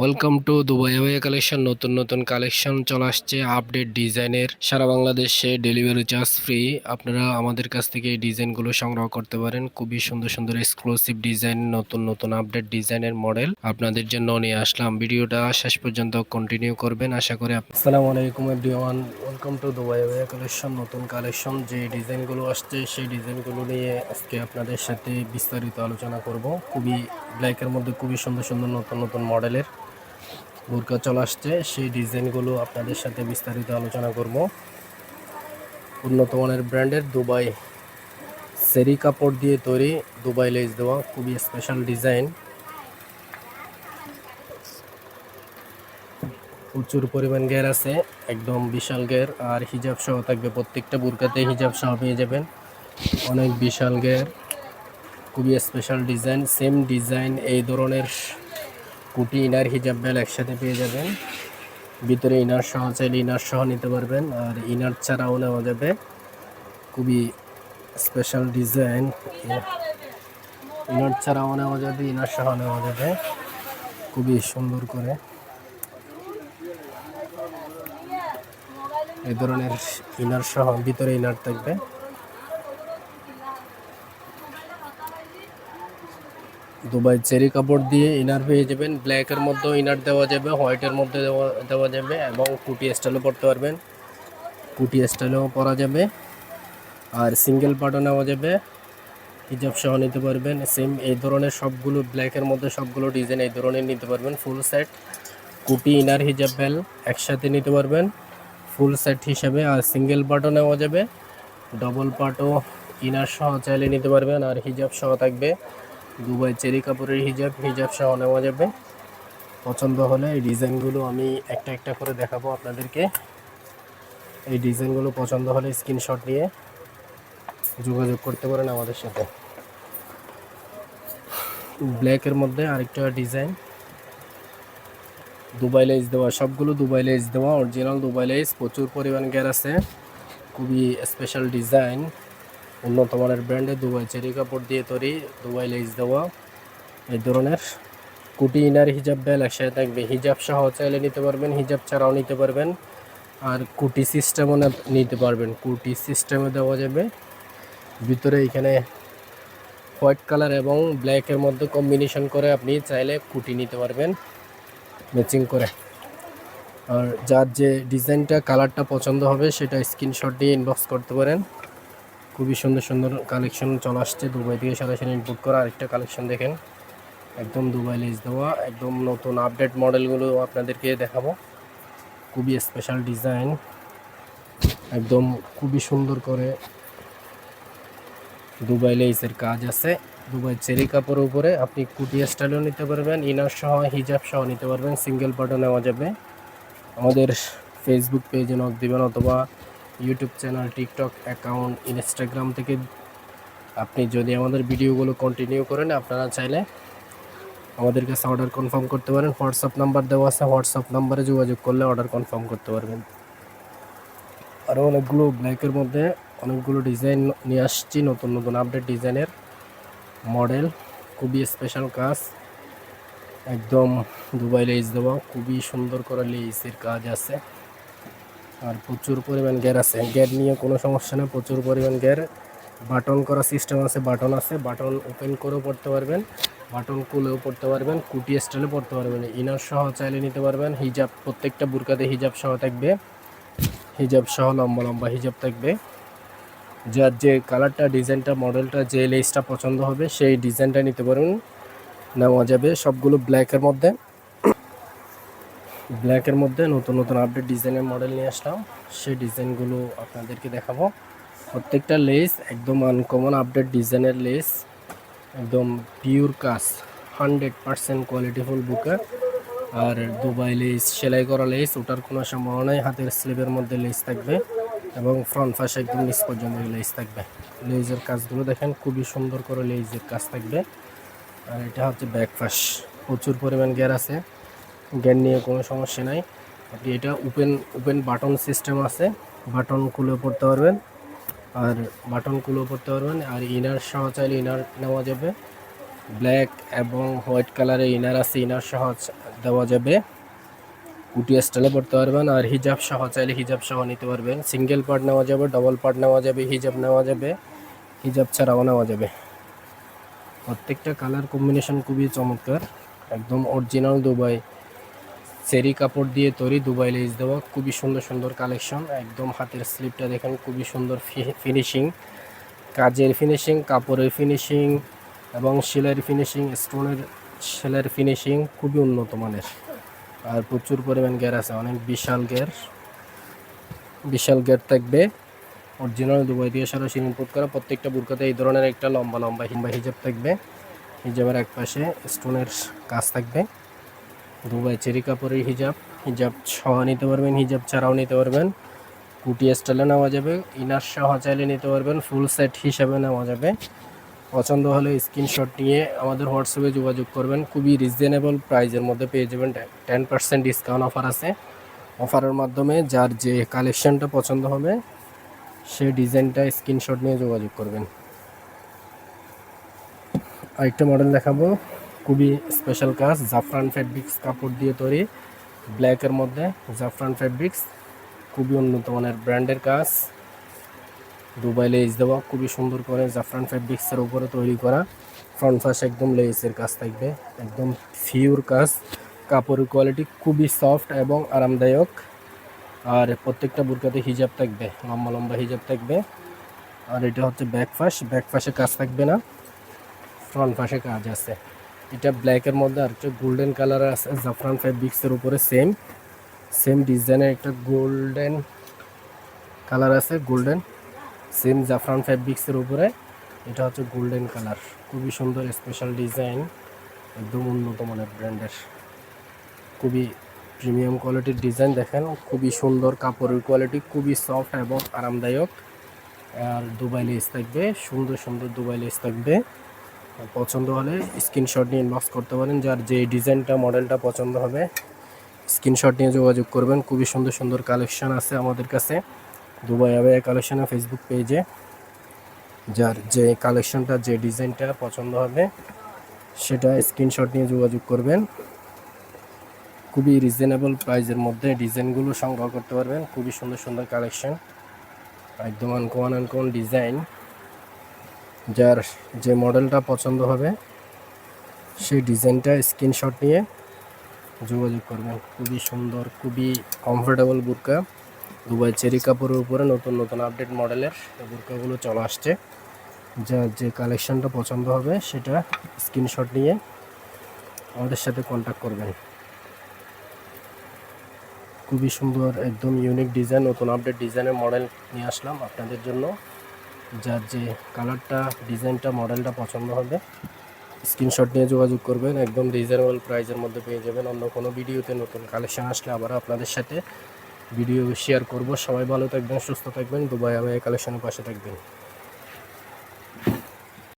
Welcome to Dubai way collection নতুন নতুন collection চলে আসছে। আপডেট ডিজাইনের সারা বাংলাদেশে ডেলিভারি চার্জ ফ্রি আপনারা আমাদের কাছ থেকে এই ডিজাইনগুলো সংগ্রহ করতে পারেন। খুবই সুন্দর সুন্দর এক্সক্লুসিভ ডিজাইন নতুন নতুন আপডেট ডিজাইনের মডেল আপনাদের জন্য নিয়ে আসলাম। ভিডিওটা শেষ পর্যন্ত কন্টিনিউ করবেন। আশা করি আসসালামু আলাইকুম everyone welcome to Dubai way collection নতুন কালেকশন যে ডিজাইনগুলো আসছে, সেই ডিজাইনগুলো নিয়ে আজকে আপনাদের সাথে বিস্তারিত আলোচনা করব। খুবই ব্ল্যাকের মধ্যে খুবই সুন্দর সুন্দর নতুন নতুন মডেলের বোরকা চলে আসছে। সেই ডিজাইনগুলো আপনাদের সাথে বিস্তারিত আলোচনা করব। উন্নত মানের ব্র্যান্ডের দুবাই সেরি কাপড় দিয়ে তৈরি দুবাই লেস দেওয়া। খুবই স্পেশাল ডিজাইন। প্রচুর পরিমাণ গ্যার আছে, একদম বিশাল গ্যার আর হিজাব সহ থাকবে প্রত্যেকটা বুরকাতে হিজাব সহ পেয়ে যাবেন। অনেক বিশাল গ্যার খুবই স্পেশাল ডিজাইন সেম ডিজাইন এই ধরনের কুটি ইনার হিজাব বেল একসাথে পেয়ে যাবেন। ভিতরে ইনার সহ চাইলে ইনার সহ নিতে পারবেন। আর ইনার ছাড়াও নেওয়া যাবে। খুবই স্পেশাল ডিজাইন ইনার ছাড়াও নেওয়া যাবে, ইনার সহ নেওয়া যাবে। খুবই সুন্দর করে। এ ধরনের ইনার সহ ভিতরে ইনার থাকবে। দুবাই চেরি কাপড় দিয়ে ইনার পেয়ে যাবেন ব্ল্যাকের মধ্যেও ইনার দেওয়া যাবে হোয়াইটের মধ্যে দেওয়া দেওয়া যাবে এবং কুটি স্টাইলও পরতে পারবেন। কুটি স্টাইলেও পরা যাবে। আর সিঙ্গেল পার্টও নেওয়া যাবে। হিজাব সহ নিতে পারবেন সেম এই ধরনের সবগুলো ব্ল্যাকের মধ্যে সবগুলো ডিজাইন এই ধরনের নিতে পারবেন ফুল সেট কুটি ইনার হিজাব বেল একসাথে নিতে পারবেন ফুল সেট হিসাবে। আর সিঙ্গেল পার্টও নেওয়া যাবে। ডবল পার্টও ইনার সহ চাইলে নিতে পারবেন, আর হিজাব সহ থাকবে। দুবাই চেরি কাপড়ের হিজাব হিজাব সহ নেওয়া যাবে। পছন্দ হলে এই ডিজাইনগুলো আমি একটা একটা করে দেখাবো আপনাদেরকে। এই ডিজাইনগুলো পছন্দ হলে স্ক্রিনশট নিয়ে যোগাযোগ করতে পারেন আমাদের সাথে। ব্ল্যাকের মধ্যে আরেকটা ডিজাইন। দুবাই লেস দেওয়া, সবগুলো দুবাই লেস দেওয়া, অরিজিনাল দুবাই লেস, প্রচুর পরিমাণ গ্যার আছে। খুবই স্পেশাল ডিজাইন। উন্নত মানের ব্র্যান্ডে দুবাই চেরি কাপড় দিয়ে তৈরি দুবাই লেস দেওয়া। এই ধরনের কুটি ইনার হিজাব বেল একসাথে থাকবে। হিজাব সহ চাইলে নিতে পারবেন, হিজাব ছাড়াও নিতে পারবেন। আর কুটি সিস্টেমও নিতে পারবেন। কুটি সিস্টেমে দেওয়া যাবে। ভিতরে এখানে হোয়াইট কালার এবং ব্ল্যাকের মধ্যে কম্বিনেশন করে আপনি চাইলে কুটি নিতে পারবেন। ম্যাচিং করে। আর যার যে ডিজাইনটা কালারটা পছন্দ হবে, সেটা স্ক্রিনশট দিয়ে ইনবক্স করতে পারেন। খুবই সুন্দর সুন্দর কালেকশন চলে আসছে। দুবাই থেকে সরাসরি ইনপুট করা আরেকটা কালেকশন দেখেন। একদম দুবাই লেস দেওয়া, একদম নতুন আপডেট মডেলগুলো আপনাদেরকে দেখাবো। খুবই স্পেশাল ডিজাইন একদম খুবই সুন্দর করে দুবাই লেসের কাজ আছে। দুবাই চেরি কাপড়ের উপরে আপনি কুটিয়া স্টাইলও নিতে পারবেন, ইনার সহ, হিজাব সহ নিতে পারবেন। সিঙ্গেল পার্টও নেওয়া যাবে। আমাদের ফেসবুক পেজে নক দিবেন অথবা YouTube channel TikTok account Instagram থেকে আপনি যদি আমাদের ভিডিওগুলো কন্টিনিউ করেন, আপনারা চাইলে আমাদের কাছে অর্ডার কনফার্ম করতে পারেন। হোয়াটসঅ্যাপ নাম্বার দেওয়া আছে হোয়াটসঅ্যাপ নাম্বারে যোগাযোগ করলে অর্ডার কনফার্ম করতে পারবেন। আরও অনেকগুলো ব্ল্যাকের মধ্যে অনেকগুলো ডিজাইন নিয়ে আসছি, নতুন নতুন আপডেট ডিজাইনের মডেল খুবই স্পেশাল কাজ। একদম দুবাই লেস দেওয়া, খুবই সুন্দর করে লেসের কাজ আছে। আর প্রচুর পরিমাণ গ্যার আছে। গ্যার নিয়ে কোনো সমস্যা নেই, প্রচুর পরিমাণ গ্যার বাটন করা সিস্টেম আছে, বাটন আছে। বাটন ওপেন করেও পড়তে পারবেন, বাটন কুলেও পড়তে পারবেন, কুটি স্টাইলে পড়তে পারবেন। ইনার সহ চাইলে নিতে পারবেন হিজাব প্রত্যেকটা বুরকাতে হিজাব সহ থাকবে। হিজাব সহ লম্বা লম্বা হিজাব থাকবে। যার যে কালারটা ডিজাইনটা মডেলটা যে লেসটা পছন্দ হবে, সেই ডিজাইনটা নিতে পারবেন। নেওয়া যাবে সবগুলো ব্ল্যাকের মধ্যে। ব্ল্যাকের মধ্যে নতুন নতুন আপডেট ডিজাইনের মডেল নিয়ে আসলাম। সেই ডিজাইনগুলো আপনাদেরকে দেখাবো। প্রত্যেকটা লেস একদম আনকমন আপডেট ডিজাইনের লেস একদম পিওর কাজ হান্ড্রেড পারসেন্ট কোয়ালিটিফুল বুকে আর দুবাই লেস সেলাই করা লেস ওটার কোনো সম্ভাবনাই হাতের স্লিপের মধ্যে লেস থাকবে এবং ফ্রন্ট পাশে একদম নিচ পর্যন্ত লেস থাকবে লেজের কাজগুলো দেখেন, খুবই সুন্দর করে লেজের কাজ থাকবে। আর এটা হচ্ছে ব্যাক প্রচুর পরিমাণ গ্যার আছে। গ্যার নিয়ে কোনো সমস্যা নাই। আপনি এটা ওপেন ওপেন বাটন সিস্টেম আছে। বাটন খুলে পড়তে পারবেন। আর বাটন খুলেও পড়তে পারবেন। আর ইনার সহ চাইলে ইনার নেওয়া যাবে। ব্ল্যাক এবং হোয়াইট কালারের ইনার আছে ইনার সহ দেওয়া যাবে। কুটি স্টাইলে পড়তে পারবেন। আর হিজাব সহ চাইলে হিজাব সহ নিতে পারবেন। সিঙ্গেল পার্ট নেওয়া যাবে ডবল পার্ট নেওয়া যাবে হিজাব নেওয়া যাবে হিজাব ছাড়াও নেওয়া যাবে। প্রত্যেকটা কালার কম্বিনেশন খুবই চমৎকার। একদম অরিজিনাল দুবাই চেরি কাপড় দিয়ে তৈরি দুবাই লেস দেওয়া। খুবই সুন্দর সুন্দর কালেকশন একদম হাতের স্লিপটা দেখেন, খুবই সুন্দর ফিনিশিং কাজের ফিনিশিং কাপড়ের ফিনিশিং এবং সেলাইয়ের ফিনিশিং স্টোনের সেলাইয়ের ফিনিশিং খুবই উন্নত মানের। আর প্রচুর পরিমাণ গ্যার আছে, অনেক বিশাল গ্যার বিশাল গ্যার থাকবে। অরিজিনাল দুবাই দিয়ে সরাসরি ইনপুট করা। প্রত্যেকটা বুরকাতে এই ধরনের একটা লম্বা লম্বা হিম্বা হিজাব থাকবে। হিজাবের এক পাশে স্টোনের কাজ থাকবে। দুবাই চেরি কাপড়ের হিজাব। হিজাব সহ নিতে পারবেন, হিজাব ছাড়াও নিতে পারবেন। কুটি স্টাইলে নেওয়া যাবে। ইনার সহ চাইলে নিতে পারবেন, ফুল সেট হিসাবে নেওয়া যাবে। পছন্দ হলে স্ক্রিনশট নিয়ে আমাদের হোয়াটসঅ্যাপে যোগাযোগ করবেন। খুবই রিজনেবল প্রাইজের মধ্যে পেয়ে যাবেন। টেন পার্সেন্ট ডিসকাউন্ট অফার আছে। অফারের মাধ্যমে যার যে কালেকশনটা পছন্দ হবে, সে ডিজাইনটা স্ক্রিনশট নিয়ে যোগাযোগ করবেন। আরেকটা মডেল দেখাবো। খুবই স্পেশাল কাজ। জাফরান ফ্যাব্রিক্স কাপড় দিয়ে তৈরি। ব্ল্যাকের মধ্যে জাফরান ফ্যাব্রিক্স খুবই উন্নত মানের ব্র্যান্ডের কাজ। দুবাই লেস দেওয়া। খুবই সুন্দর করে জাফরান ফ্যাব্রিক্সের উপরে তৈরি করা। ফ্রন্ট ফাস একদম লেসের কাজ থাকবে। একদম ফিউর কাজ। কাপড়ের কোয়ালিটি খুবই সফট এবং আরামদায়ক। আর প্রত্যেকটা বুরকাতে হিজাব থাকবে। লম্বা লম্বা হিজাব থাকবে। আর এটা হচ্ছে ব্যাক ফাসে কাজ থাকবে না। ফ্রন্ট ফাসে কাজ আছে। এটা ব্ল্যাকের মধ্যে আর একটা গোল্ডেন কালার আছে, জাফরান ফ্যাব্রিক্সের উপরে সেম সেম ডিজাইনের একটা গোল্ডেন কালার আছে গোল্ডেন সেম জাফরান ফ্যাব্রিক্সের উপরে। এটা হচ্ছে গোল্ডেন কালার খুবই সুন্দর স্পেশাল ডিজাইন একদম উন্নত মানের ব্র্যান্ডের খুবই প্রিমিয়াম কোয়ালিটির ডিজাইন দেখেন, খুবই সুন্দর কাপড়ের কোয়ালিটি খুবই সফট এবং আরামদায়ক। আর দুবাই লেস থাকবে, সুন্দর সুন্দর দুবাই লেস থাকবে। পছন্দ হলে স্ক্রিনশট নিয়ে ইনবক্স করতে পারেন, যার যে ডিজাইনটা মডেলটা পছন্দ হবে, স্ক্রিনশট নিয়ে যোগাযোগ করবেন। খুবই সুন্দর সুন্দর কালেকশন আছে আমাদের কাছে, দুবাই আবে কালেকশনে ফেসবুক পেজে যার যে কালেকশনটা যে ডিজাইনটা পছন্দ হবে, সেটা স্ক্রিনশট নিয়ে যোগাযোগ করবেন। খুবই রিজনেবল প্রাইজের মধ্যে ডিজাইনগুলো সংগ্রহ করতে পারবেন। খুবই সুন্দর সুন্দর কালেকশন একদম আনকোয়ান আনকোয়ান ডিজাইন যার যে মডেলটা পছন্দ হবে, সেই ডিজাইনটা স্ক্রিনশট নিয়ে যোগাযোগ করবেন। খুবই সুন্দর, খুবই কমফোর্টেবল বুরকা। দুবাই চেরি কাপড়ের উপরে নতুন নতুন আপডেট মডেলের বুরকাগুলো চলে আসছে। যা যে কালেকশানটা পছন্দ হবে, সেটা স্ক্রিনশট নিয়ে আমাদের সাথে কন্ট্যাক্ট করবেন। খুবই সুন্দর, একদম ইউনিক ডিজাইন নতুন আপডেট ডিজাইনের মডেল নিয়ে আসলাম আপনাদের জন্য। যার যে কালারটা ডিজাইনটা মডেলটা পছন্দ হবে স্ক্রিনশট নিয়ে যোগাযোগ করবেন। একদম রিজনেবল প্রাইজের মধ্যে পেয়ে যাবেন। অন্য কোনো ভিডিওতে নতুন কালেকশন আসলে আবার আপনাদের সাথে ভিডিও শেয়ার করব। সবাই ভালো থাকবেন, সুস্থ থাকবেন। দুবাই আমি কালেকশনের পাশে থাকবেন।